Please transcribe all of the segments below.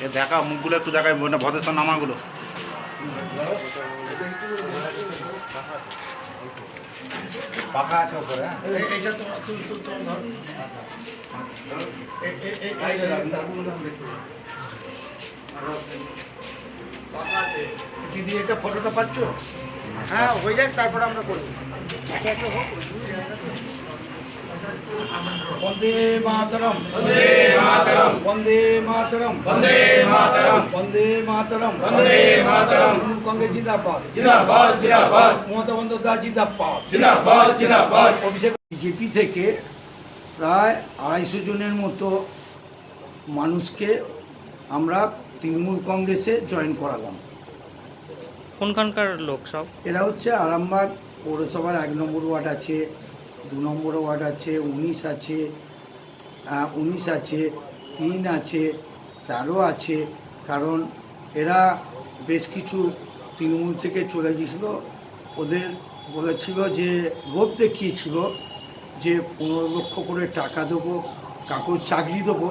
এ দেখা মুখগুলো একটু দেখাই না ভদ্রেশ্বর নামাগুলো। পাখা আছে ওপরে হ্যাঁ? দিদি এটা ফটোটা পাচ্ছ? হ্যাঁ হয়ে যাক তারপরে আমরা করব। বন্দে মাতরম। বন্দে মাতরম। বন্দে মাতরম। বন্দে মাতরম। বন্দে মাতরম। বন্দে মাতরম। তৃণমূল কংগ্রেস জিন্দাবাদ। জিন্দাবাদ জিন্দাবাদ। মমতা বন্দ্যোপাধ্যায় জিন্দাবাদ। জিন্দাবাদ জিন্দাবাদ। অভিষেক বিজেপি থেকে প্রায় আড়াইশো জনের মতো মানুষকে আমরা তৃণমূল কংগ্রেসে জয়েন করালাম। কোনখানকার লোক সব? এরা হচ্ছে আরামবাগ পৌরসভার এক নম্বর ওয়ার্ড আছে দু নম্বর ওয়ার্ড আছে, উনিশ আছে উনিশ আছে, তিন আছে, তেরো আছে, কারণ এরা বেশ কিছু তৃণমূল থেকে চলে গিয়েছিল ওদের বলেছিল যে লোভ দেখিয়েছিল যে পনেরো লক্ষ করে টাকা দেবো কাকুর চাকরি দেবো।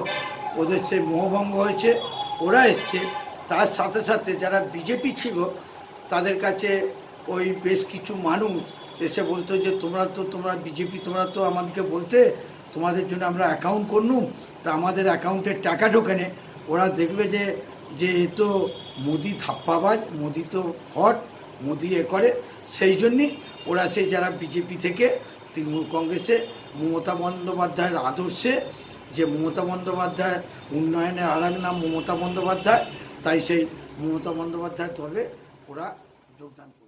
ওদের সে মোহভঙ্গ হয়েছে, ওরা এসছে। তার সাথে সাথে যারা বিজেপি ছিল, তাদের কাছে ওই বেশ কিছু মানুষ এসে বলতো যে, তোমরা তো, তোমরা বিজেপি, তোমরা তো আমাদেরকে বলতে, তোমাদের জন্য আমরা অ্যাকাউন্ট করলুম তা আমাদের অ্যাকাউন্টে টাকা ঢোকেনে। ওরা দেখবে যে যে এ তো মোদি থাপ্পাবাজ, মোদি তো হট, মোদি এ করে। সেই জন্যই ওরা সেই যারা বিজেপি থেকে, তৃণমূল কংগ্রেসে, মমতা বন্দ্যোপাধ্যায়ের আদর্শে, যে মমতা বন্দ্যোপাধ্যায়ের উন্নয়নের আর নাম মমতা বন্দ্যোপাধ্যায়, তাই সেই মমতা বন্দ্যোপাধ্যায়ের দলে ওরা যোগদান করে